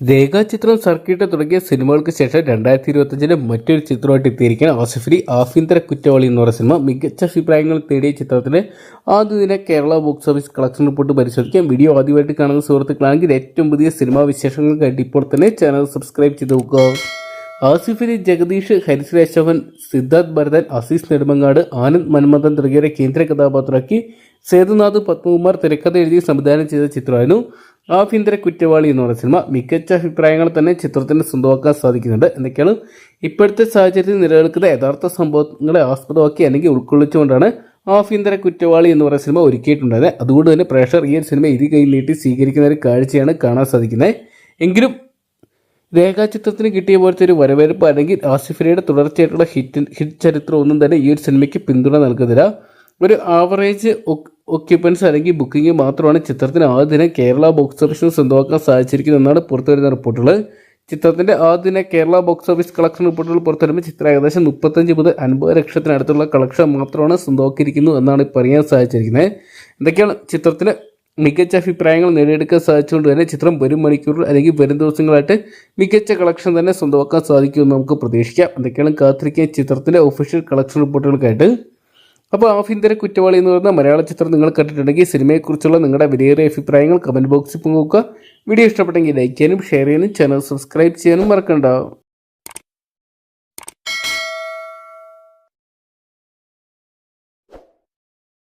രേഖാചിത്രം സർക്കിട്ട് തുടങ്ങിയ സിനിമകൾക്ക് ശേഷം രണ്ടായിരത്തി ഇരുപത്തഞ്ചിലെ മറ്റൊരു ചിത്രമായിട്ട് എത്തിയിരിക്കുകയാണ് ആസിഫലി ആഭ്യന്തര കുറ്റവാളി എന്ന് പറയുന്ന സിനിമ. മികച്ച അഭിപ്രായങ്ങൾ തേടിയ ചിത്രത്തിന് ആദ്യ ദിന Kerala box office collection report പരിശോധിക്കാം. വീഡിയോ ആദ്യമായിട്ട് കാണുന്ന സുഹൃത്തുക്കളാണെങ്കിൽ ഏറ്റവും പുതിയ സിനിമാ വിശേഷങ്ങൾ വിശേഷങ്ങൾക്കായിട്ട് ഇപ്പോൾ തന്നെ ചാനൽ സബ്സ്ക്രൈബ് ചെയ്ത് നോക്കുക. ആസിഫലി ജഗദീഷ് ഹരിശ്രേശവൻ സിദ്ധാർത്ഥ് ഭരതൻ അസീസ് നെടുമങ്ങാട് ആനന്ദ് മന്മഥൻ തുടങ്ങിയവരെ കേന്ദ്ര കഥാപാത്രമാക്കി സേതുനാഥ് പത്മകുമാർ തിരക്കഥ എഴുതി സംവിധാനം ചെയ്ത ചിത്രമായിരുന്നു. ആഭ്യന്തര കുറ്റവാളി എന്ന് പറയുന്ന സിനിമ മികച്ച അഭിപ്രായങ്ങൾ തന്നെ ചിത്രത്തിന് സ്വന്തമാക്കാൻ സാധിക്കുന്നുണ്ട്. എന്തൊക്കെയാണ്? ഇപ്പോഴത്തെ സാഹചര്യത്തിൽ നിലനിൽക്കുന്ന യഥാർത്ഥ സംഭവങ്ങളെ ആസ്പദമാക്കി അല്ലെങ്കിൽ ഉൾക്കൊള്ളിച്ചുകൊണ്ടാണ് ആഭ്യന്തര കുറ്റവാളി എന്ന് പറയുന്ന സിനിമ ഒരുക്കിയിട്ടുണ്ടായത് അതുകൊണ്ട് തന്നെ പ്രേക്ഷകർ ഈ ഒരു സിനിമ ഇരു കൈ നീട്ടി സ്വീകരിക്കുന്ന ഒരു കാഴ്ചയാണ് കാണാൻ സാധിക്കുന്നത്. എങ്കിലും രേഖാചിത്രത്തിന് കിട്ടിയ പോലത്തെ ഒരു വരവേൽപ്പ് അല്ലെങ്കിൽ ആസിഫിനയുടെ തുടർച്ചയായിട്ടുള്ള ഹിറ്റ് ഹിറ്റ് ചരിത്രം ഒന്നും തന്നെ ഈ ഒരു സിനിമയ്ക്ക് പിന്തുണ നൽകുന്നില്ല. ഒരു ആവറേജ് ഒക്യുപ്പൻസ് അല്ലെങ്കിൽ ബുക്കിംഗ് മാത്രമാണ് ചിത്രത്തിന് ആദ്യ ദിനം കേരള ബോക്സ് ഓഫീസിൽ സ്വന്തമാക്കാൻ സാധിച്ചിരിക്കുന്നതെന്നാണ് പുറത്തുവരുന്ന റിപ്പോർട്ടുകൾ. ചിത്രത്തിന്റെ ആദ്യ ദിന കേരള ബോക്സ് ഓഫീസ് കളക്ഷൻ റിപ്പോർട്ടുകൾ പുറത്തുവരുമ്പോൾ ചിത്രം ഏകദേശം മുപ്പത്തഞ്ച് മുതൽ അൻപത് ലക്ഷത്തിനടുത്തുള്ള കളക്ഷൻ മാത്രമാണ് സ്വന്തമാക്കിയിരിക്കുന്നു എന്നാണ് പറയാൻ സാധിച്ചിരിക്കുന്നത്. എന്തൊക്കെയാണ് ചിത്രത്തിന് മികച്ച അഭിപ്രായങ്ങൾ നേടിയെടുക്കാൻ സാധിച്ചുകൊണ്ട് തന്നെ ചിത്രം വരും മണിക്കൂറിൽ അല്ലെങ്കിൽ വരും ദിവസങ്ങളായിട്ട് മികച്ച കളക്ഷൻ തന്നെ സ്വന്തമാക്കാൻ സാധിക്കുമെന്ന് നമുക്ക് പ്രതീക്ഷിക്കാം. എന്തൊക്കെയാണ് കാത്തിരിക്കുക ചിത്രത്തിന്റെ ഒഫീഷ്യൽ കളക്ഷൻ റിപ്പോർട്ടുകൾക്കായിട്ട്? അപ്പോൾ ആഭ്യന്തര കുറ്റവാളി എന്ന് പറയുന്ന മലയാള ചിത്രം നിങ്ങൾ കണ്ടിട്ടുണ്ടെങ്കിൽ സിനിമയെക്കുറിച്ചുള്ള നിങ്ങളുടെ വിലയേറിയ അഭിപ്രായങ്ങൾ കമന്റ് ബോക്സിൽ പങ്കുവെക്കുക. വീഡിയോ ഇഷ്ടപ്പെട്ടെങ്കിൽ ലൈക്ക് ചെയ്യാനും ഷെയർ ചെയ്യാനും ചാനൽ സബ്സ്ക്രൈബ് ചെയ്യാനും മറക്കണ്ട.